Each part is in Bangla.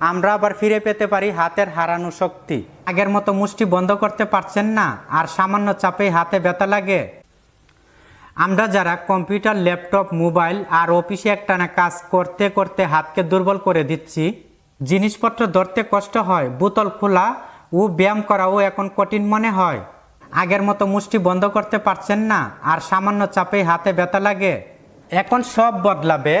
আমরা আবার ফিরে পেতে পারি হাতের হারানো শক্তি। আগের মতো মুষ্টি বন্ধ করতে পারছেন না, আর সামান্য চাপেই হাতে ব্যথা লাগে। আমরা যারা কম্পিউটার, ল্যাপটপ, মোবাইল আর অফিসে একটানা কাজ করতে করতে হাতকে দুর্বল করে দিচ্ছি, জিনিসপত্র ধরতে কষ্ট হয়, বোতল খোলা ও ব্যায়াম করাও এখন কঠিন মনে হয়। আগের মতো মুষ্টি বন্ধ করতে পারছেন না, আর সামান্য চাপেই হাতে ব্যথা লাগে। এখন সব বদলাবে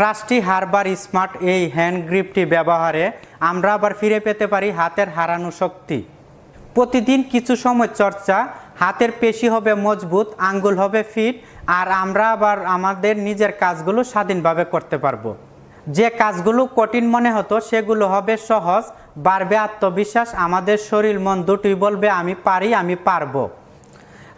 ট্রাস্টি হারবার স্মার্ট এই হ্যান্ড গ্রিপটি ব্যবহারে আমরা আবার ফিরে পেতে পারি হাতের হারানো শক্তি। প্রতিদিন কিছু সময় চর্চা, হাতের পেশি হবে মজবুত, আঙ্গুল হবে ফিট, আর আমরা আবার আমাদের নিজের কাজগুলো স্বাধীনভাবে করতে পারব। যে কাজগুলো কঠিন মনে হতো, সেগুলো হবে সহজ, বাড়বে আত্মবিশ্বাস, আমাদের শরীর মন দুটি বলবে, আমি পারি, আমি পারব।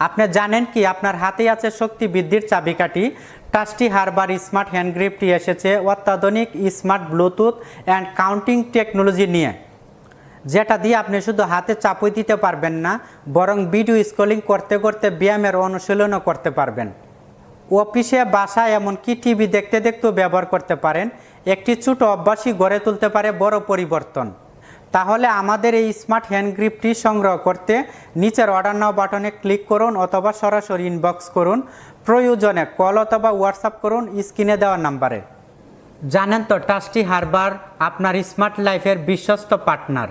আপনি জানেন কি, আপনার হাতেই আছে শক্তি বৃদ্ধির চাবিকাঠি। টাস্টি হারবার স্মার্ট হ্যান্ড গ্রিপটি এসেছে অত্যাধুনিক smart Bluetooth and counting technology নিয়ে। যেটা দিয়ে আপনি শুধু হাতে চাপুই দিতে পারবেন না, বরং ভিডিও স্ক্রলিং করতে করতে ব্যায়ামের অনুশীলনও করতে পারবেন। অফিসে, বাসায় এমনকি টিভি দেখতে দেখতেও ব্যবহার করতে পারেন। একটি ছোট অভ্যাসই গড়ে তুলতে পারে বড় পরিবর্তন। তাহলে আমাদের এই স্মার্ট হ্যান্ড গ্রিপটি সংগ্রহ করতে নিচের অর্ডার নাও বাটনে ক্লিক করুন অথবা সরাসরি ইনবক্স করুন। প্রয়োজনে কল অথবা হোয়াটসঅ্যাপ করুন স্ক্রিনে দেওয়া নাম্বারে জানেন তো টাস্টি হারবার আপনার স্মার্ট লাইফের বিশ্বস্ত পার্টনার